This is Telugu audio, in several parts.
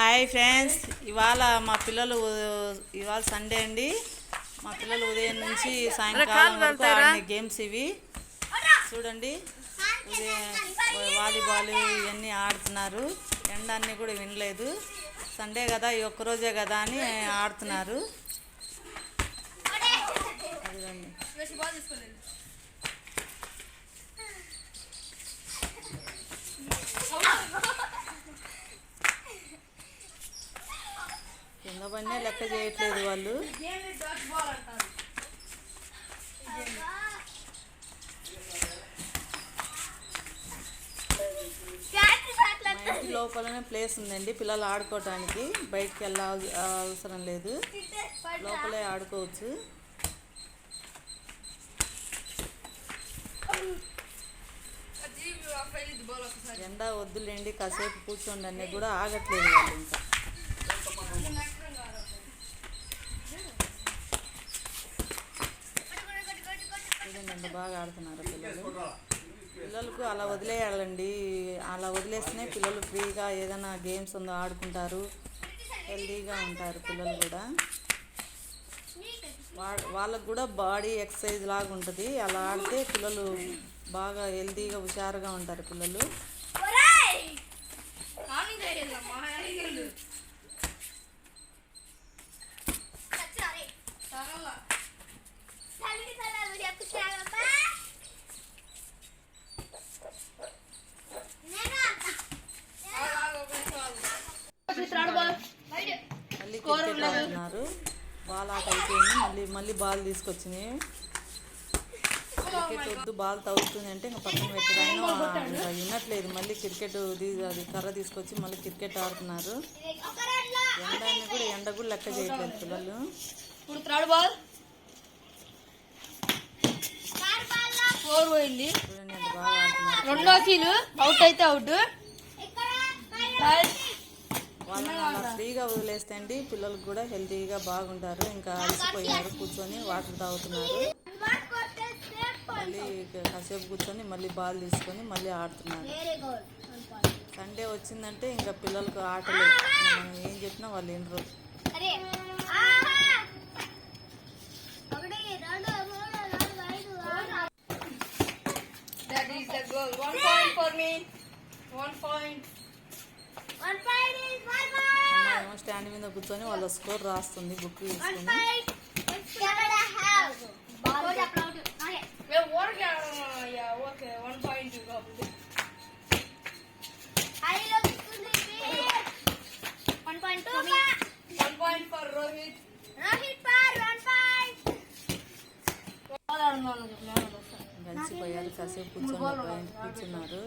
Hi friends. ఇవాళ మా పిల్లలు ఇవాళ సండే అండి. మా పిల్లలు ఉదయం నుంచి సాయంకాలం వరకు ఆడిన గేమ్స్ ఇవి. చూడండి. ఉదయం వాలీబాల్ ఇవన్నీ ఆడుతున్నారు. ఎండ అన్నీ కూడా వినలేదు. సండే కదా ఈ ఒక్కరోజే కదా అని ఆడుతున్నారు. అవన్నీ లెక్క చేయట్లేదు వాళ్ళు. లోపలనే ప్లేస్ ఉందండి పిల్లలు ఆడుకోవటానికి బయటికి వెళ్ళ అవసరం లేదు. లోపలే ఆడుకోవచ్చు. ఎండ వద్దులేండి కాసేపు కూర్చోండి అన్నీ కూడా ఆగట్లేదు వాళ్ళు ఇంకా చూడండి ఎంత బాగా ఆడుతున్నారు పిల్లలు. పిల్లలకు అలా వదిలేయాలండి. అలా వదిలేస్తేనే పిల్లలు ఫ్రీగా ఏదైనా గేమ్స్ ఉందో ఆడుకుంటారు. హెల్దీగా ఉంటారు పిల్లలు కూడా. వా- వాళ్ళకు కూడా బాడీ ఎక్సర్సైజ్ లాగా ఉంటుంది అలా ఆడితే పిల్లలు బాగా హెల్తీగా హుషారుగా ఉంటారు పిల్లలు. ఆడుతున్నారు బాల్ ఆట అయిపోయింది. మళ్ళీ మళ్ళీ బాల్ తీసుకొచ్చింది క్రికెట్ వద్దు బాల్ తవ్వుతుంది అంటే ఇంకా పక్కన పెట్టడానికి ఇంకా వినట్లేదు. మళ్ళీ క్రికెట్ అది కర్ర తీసుకొచ్చి మళ్ళీ క్రికెట్ ఆడుతున్నారు. ఎండ కూడా ఎండ కూడా లెక్క చేయట్లేదు పిల్లలు. ఇప్పుడు థర్డ్ బాల్. ఫోర్ పోయింది. రెండో కీలు అవుట్ అయితే అవుట్ వాళ్ళని అలా ఫ్రీగా వదిలేస్తే అండి పిల్లలకు కూడా హెల్తీగా బాగుంటారు. ఇంకా అలసిపోయారు కూర్చొని వాటర్ తాగుతున్నారు. మళ్ళీ కాసేపు కూర్చొని మళ్ళీ బాల్ తీసుకొని మళ్ళీ ఆడుతున్నారు. సండే వచ్చిందంటే ఇంకా పిల్లలకు ఆటలు. మనం ఏం చెప్పినా వాళ్ళు వినరు. దట్ ఈస్ ద స్టాండ్ మీద కూర్చొని వాళ్ళ స్కోర్ రాస్తుంది బుక్ తీసుకొని ఓకే ఓకే వన్ పాయింట్ కాబట్టి one point for Rohit ball ఆడుతున్నాను కలిసిపోయారు. కాసేపు కూర్చొని కూర్చున్నారు.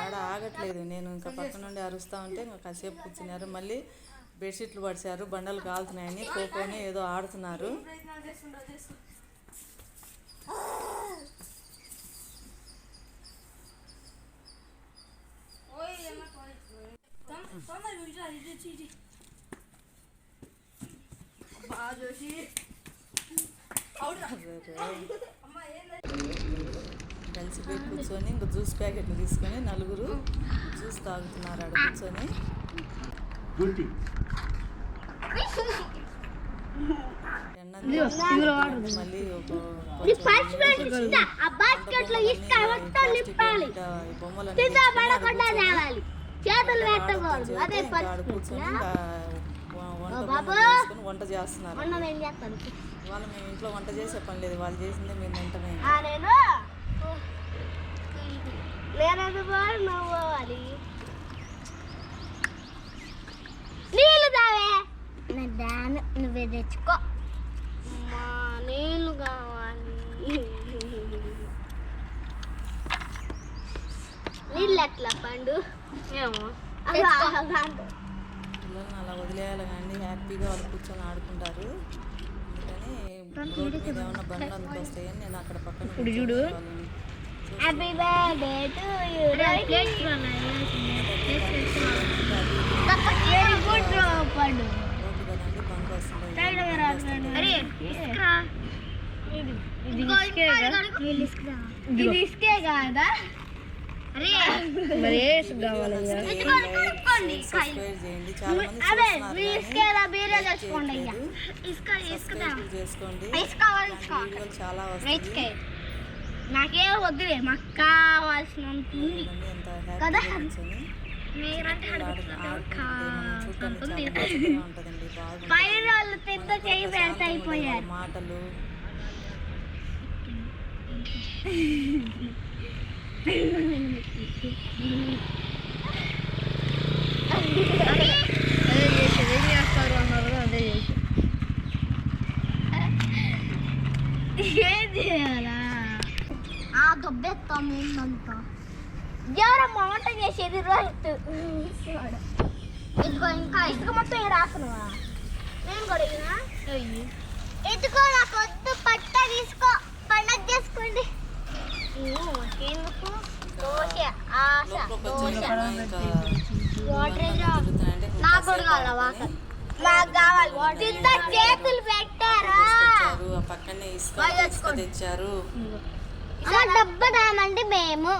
ఆడ ఆగట్లేదు. నేను ఇంకా పక్క నుండి అరుస్తా ఉంటే ఇంకా కాసేపు కూర్చున్నారు. మళ్ళీ బెడ్షీట్లు పడిచారు. బండలు కాలుతున్నాయని ఖోఖోని ఏదో ఆడుతున్నారు. కలిసిపోయి కూర్చొని ఇంకా జ్యూస్ ప్యాకెట్లు తీసుకొని నలుగురు జ్యూస్ తాగుతున్నారు ఆడ కూర్చొని. మళ్ళీ ఒక కొంచెం ఆ బాస్కెట్లో ఇసుక మొత్తం నింపాలి. ఈ బొమ్మలన్నీ కింద తెచ్చుకొని ఆడ పడకుండా కూర్చొని వంట చేస్తున్నారు. ఇవాళ మేము ఇంట్లో వంట చేసే పని లేదు. వాళ్ళు చేసిందే మేము పోవాలి నీళ్ళు తావే. నా దాని నువ్వే తెచ్చుకో. మా నీళ్ళు కావాలి. నీళ్ళు ఎట్లా పండు? ఏమో. పిల్లల్ని అలా వదిలేయాలి కానీ హ్యాపీగా వాళ్ళు కూర్చొని ఆడుకుంటారు. అందుకని రోడ్డు మీద ఏమన్నా బండ్లు అందుకు వస్తాయని నేను అక్కడ పక్కన చూడు. వాళ్ళని happy birthday to you very good పండు. రోడ్డు కదండి బండ్లు వస్తున్నాయి అరే ఇది ఇసుకే కదా ఇది ఇసుకే కాదా అరే మరి కావాలి నాకేం వద్దులే మాకు కావాల్సినంత ఉంది. కదా? పైన వాళ్ళు పెద్ద చేయి ఉండే అయిపోయారు. మాటలు. అదే చేసేది ఏం చేస్తారు అన్నారు అదే చేసి ఏం చేయాలా ఆ దొబ్బెత్తాం ఎవరమ్మా వంట చేసేది రోహిత్ ఇదిగో ఇంకా ఇసుక మొత్తం ఇక్కడ రాసునువా నేను కూడా ఎత్తుకో నాకు వద్దు పట్ట తీసుకో పండగ చేసుకోండి ఎందుకు లోపలికి నాకు కూడా కావాలా వాటర్? కావాలి. చేతులు పెట్టారా? పక్కనే ఇసుక తెచ్చారు. డబ్బు దామండి మేము